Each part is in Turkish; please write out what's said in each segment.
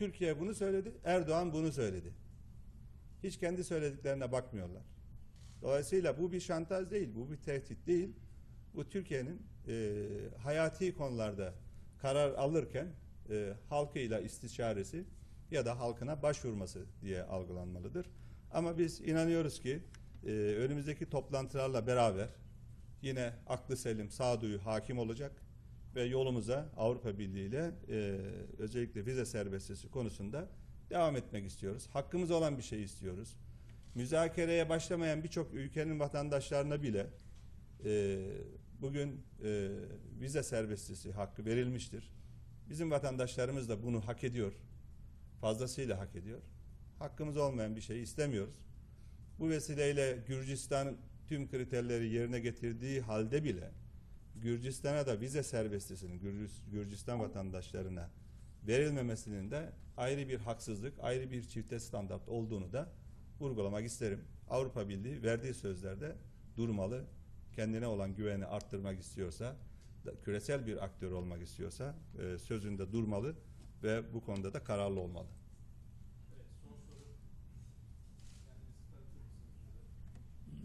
Türkiye bunu söyledi, Erdoğan bunu söyledi. Hiç kendi söylediklerine bakmıyorlar. Dolayısıyla bu bir şantaj değil, bu bir tehdit değil. Bu Türkiye'nin e, hayati konularda karar alırken e, halkıyla istişaresi ya da halkına başvurması diye algılanmalıdır. Ama biz inanıyoruz ki e, önümüzdeki toplantılarla beraber yine aklı selim, sağduyu hakim olacak ve yolumuza Avrupa Birliği ile e, özellikle vize serbestisi konusunda devam etmek istiyoruz. Hakkımız olan bir şey istiyoruz. Müzakereye başlamayan birçok ülkenin vatandaşlarına bile e, bugün e, vize serbestisi hakkı verilmiştir. Bizim vatandaşlarımız da bunu hak ediyor. Fazlasıyla hak ediyor. Hakkımız olmayan bir şey istemiyoruz. Bu vesileyle Gürcistan tüm kriterleri yerine getirdiği halde bile Gürcistan'a da vize serbestisinin Gürcis- Gürcistan vatandaşlarına verilmemesinin de ayrı bir haksızlık, ayrı bir çifte standart olduğunu da vurgulamak isterim. Avrupa Birliği verdiği sözlerde durmalı, kendine olan güveni arttırmak istiyorsa, küresel bir aktör olmak istiyorsa e, sözünde durmalı ve bu konuda da kararlı olmalı. Evet, son soru. Kendinizi tanıtır mısınız?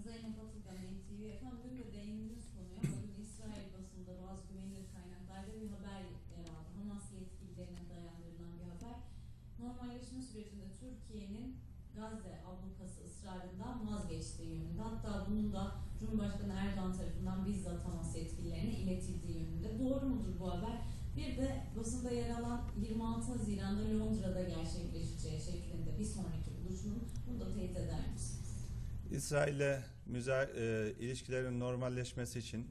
Zeynep Atıkan, NTV. Efendim dün de değindiğiniz konuya bugün İsrail basında bazı güvenilir kaynaklarda bir haber yer aldı. Hamas yetkililerine dayandırılan bir haber. Normalleşme sürecinde Türkiye'nin Gazze ablukası ısrarından vazgeçtiği yönünde. Hatta bunun da Cumhurbaşkanı Erdoğan tarafından bizzat Hamas yetkililerine iletildiği yönünde. Doğru mudur bu haber? Bir de basında yer alan 26 Haziran'da Londra'da gerçekleşeceği şeklinde bir sonraki buluşmanın bunu da teyit eder misiniz? İsrail'le e, ilişkilerin normalleşmesi için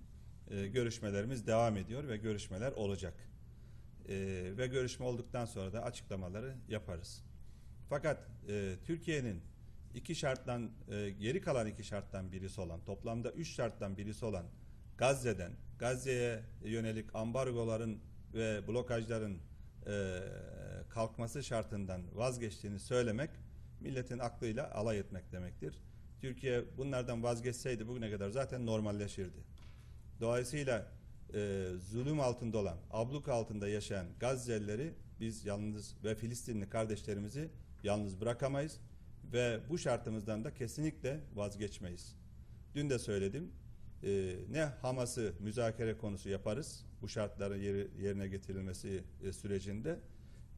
e, görüşmelerimiz devam ediyor ve görüşmeler olacak. E, ve görüşme olduktan sonra da açıklamaları yaparız. Fakat e, Türkiye'nin iki şarttan e, geri kalan iki şarttan birisi olan toplamda üç şarttan birisi olan Gazze'den Gazze'ye yönelik ambargoların ve blokajların e, kalkması şartından vazgeçtiğini söylemek milletin aklıyla alay etmek demektir. Türkiye bunlardan vazgeçseydi bugüne kadar zaten normalleşirdi. Dolayısıyla e, zulüm altında olan, abluk altında yaşayan Gazze'lileri biz yalnız ve Filistinli kardeşlerimizi yalnız bırakamayız ve bu şartımızdan da kesinlikle vazgeçmeyiz. Dün de söyledim. e, ne Hamas'ı müzakere konusu yaparız bu şartların yeri- yerine getirilmesi e, sürecinde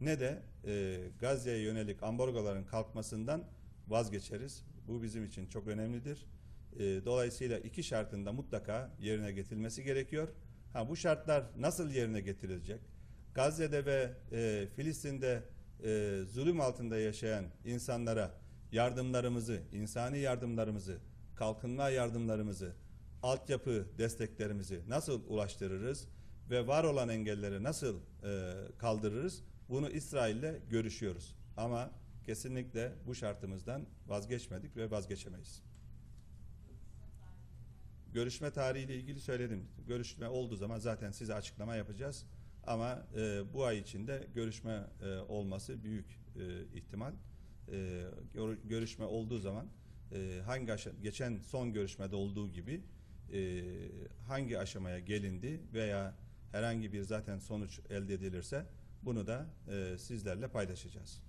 ne de e, Gazze'ye yönelik ambargoların kalkmasından vazgeçeriz. Bu bizim için çok önemlidir. E, dolayısıyla iki şartın da mutlaka yerine getirilmesi gerekiyor. Ha bu şartlar nasıl yerine getirilecek? Gazze'de ve e, Filistin'de e, zulüm altında yaşayan insanlara yardımlarımızı, insani yardımlarımızı, kalkınma yardımlarımızı, altyapı desteklerimizi nasıl ulaştırırız ve var olan engelleri nasıl e, kaldırırız? Bunu İsrail'le görüşüyoruz. Ama kesinlikle bu şartımızdan vazgeçmedik ve vazgeçemeyiz. Görüşme tarihiyle ilgili söyledim. Görüşme olduğu zaman zaten size açıklama yapacağız. Ama e, bu ay içinde görüşme e, olması büyük e, ihtimal. E, gör- görüşme olduğu zaman e, hangi aşa- geçen son görüşmede olduğu gibi e, hangi aşamaya gelindi veya herhangi bir zaten sonuç elde edilirse bunu da sizlerle paylaşacağız.